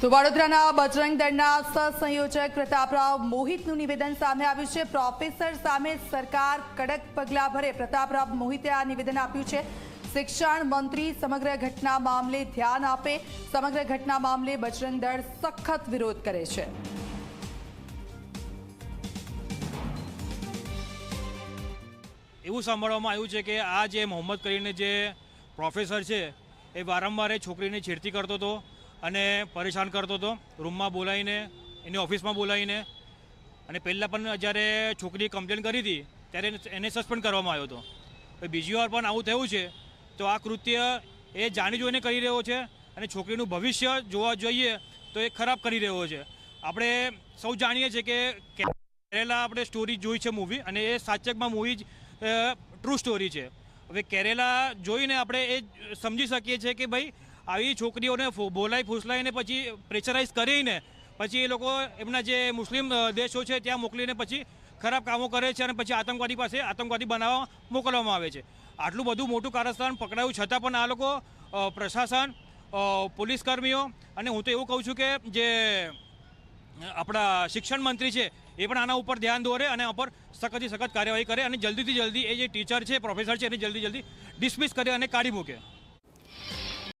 તો વડોદરાના બજરંગ દળના સહસંયોજક પ્રતાપરાવ મોહિતનું નિવેદન સામે આવ્યું છે. પ્રોફેસર સામે સરકાર કડક પગલાં ભરે. પ્રતાપરાવ મોહિતે આ નિવેદન આપ્યું છે. શિક્ષણ મંત્રી સમગ્ર ઘટના મામલે ધ્યાન આપે. સમગ્ર ઘટના મામલે બજરંગ દળ સખત વિરોધ કરે છે. એવું સાંભળવામાં આવ્યું છે કે આ જે મોહમ્મદ કરીને જે પ્રોફેસર છે, એ વારંવાર છોકરીને છેડતી કરતો હતો. અને પરેશાન કરતો હતો. રૂમમાં બોલાવીને, એની ઓફિસમાં બોલાવીને. અને પહેલાં પણ જ્યારે છોકરીએ કમ્પ્લેન કરી હતી, ત્યારે એને સસ્પેન્ડ કરવામાં આવ્યો હતો. બીજી વાર પણ આવું થયું છે, તો આ કૃત્ય એ જાણી જોઈને કરી રહ્યો છે અને છોકરીનું ભવિષ્ય જોવા જોઈએ તો એ ખરાબ કરી રહ્યો છે. આપણે સૌ જાણીએ છીએ કે કેરેલા આપણે સ્ટોરી જોઈ છે મૂવી અને એ સાચકમાં મૂવી જ ટ્રુ સ્ટોરી છે. હવે કેરેલા જોઈને આપણે એ સમજી શકીએ છીએ કે ભાઈ આવી છોકરીઓને બોલાઈ ફૂસલાઈને પછી પ્રેશરાઇઝ કરીને પછી એ લોકો એમના જે મુસ્લિમ દેશો છે ત્યાં મોકલીને પછી ખરાબ કામો કરે છે અને પછી આતંકવાદી પાસે આતંકવાદી બનાવવા મોકલવામાં આવે છે. આટલું બધું મોટું કારસ્તાન પકડાયું છતાં પણ આ લોકો પ્રશાસન પોલીસ કર્મીઓ અને હું તો એવું કહું છું કે જે આપણા શિક્ષણ મંત્રી છે એ પણ આના ઉપર ધ્યાન દોરે અને આ ઉપર સખતથી સખત કાર્યવાહી કરે અને જલ્દીથી જલ્દી એ જે ટીચર છે, પ્રોફેસર છે એને જલ્દી જલ્દી ડિસમિસ કરે અને કાઢી મૂકે.